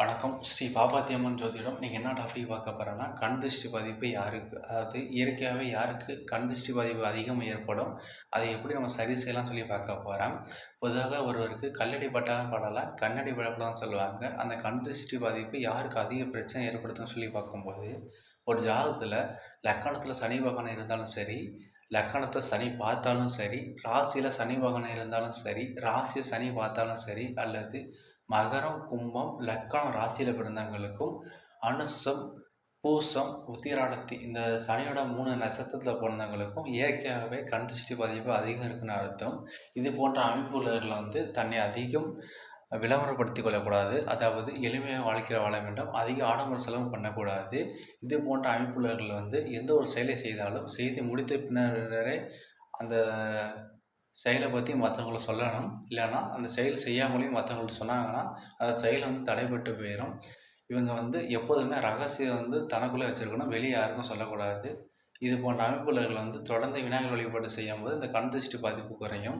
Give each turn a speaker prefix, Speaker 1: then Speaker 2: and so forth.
Speaker 1: வணக்கம். ஸ்ரீ பாபாத்தியம்மன் ஜோதிடம். நீங்கள் என்ன டாபிக் பார்க்க போகிறேன்னா கண் திருஷ்டி பாதிப்பு யாருக்கு? அதாவது இயற்கையாகவே யாருக்கு கண் திருஷ்டி பாதிப்பு அதிகம் ஏற்படும்? அதை எப்படி நம்ம சரி செய்யலாம் சொல்லி பார்க்க போகிறோம் பொதுவாக ஒருவருக்கு கல்லடி பட்டாலும் படலாம் கண்ணடி படலாம் சொல்லுவாங்க. அந்த கண் திருஷ்டி பாதிப்பு யாருக்கு அதிக பிரச்சனை ஏற்படுத்துன்னு சொல்லி பார்க்கும்போது ஒரு ஜாதகத்தில் லக்கணத்தில் சனி பகவான் இருந்தாலும் சரி லக்கணத்தை சனி பார்த்தாலும் சரி ராசியில் சனி பகவான் இருந்தாலும் சரி ராசியை சனி பார்த்தாலும் சரி அல்லது மகரம் கும்பம் லக்கணம் ராசியில் பிறந்தவங்களுக்கும் அனுசம் பூசம் உத்திராடத்தி இந்த சனியோட மூணு நட்சத்திரத்தில் பிறந்தவங்களுக்கும் இயற்கையாகவே கண் திருஷ்டி பாதிப்பு அதிகம் இருக்குன்னு அர்த்தம். இது போன்ற அமைப்புள்ளவர்களை வந்து தன்னை அதிகம் விளம்பரப்படுத்திக் கொள்ளக்கூடாது. அதாவது எளிமையாக வாழ்க்கையில் வாழ வேண்டும். அதிக ஆடம்பர செலவு பண்ணக்கூடாது. இது போன்ற அமைப்புள்ளவர்கள் வந்து எந்த ஒரு செயலை செய்தாலும் செய்து முடித்த பின்னரே அந்த செயலை பற்றி மற்றவங்கள சொல்லணும். இல்லைன்னா அந்த செயல் செய்யாமலேயும் மற்றவங்கள்ட்ட சொன்னாங்கன்னா அந்த செயல் வந்து தடைபட்டு போயிடும் இவங்க வந்து எப்போதுமே ரகசியம் வந்து தனக்குள்ளே வச்சுருக்கணும். வெளியே யாருக்கும் சொல்லக்கூடாது. இது போன்ற அமைப்புள்ளவர்கள் வந்து தொடர்ந்து விநாயகர் வழிபாடு செய்யும்போது இந்த கண் திருஷ்டி பாதிப்பு குறையும்.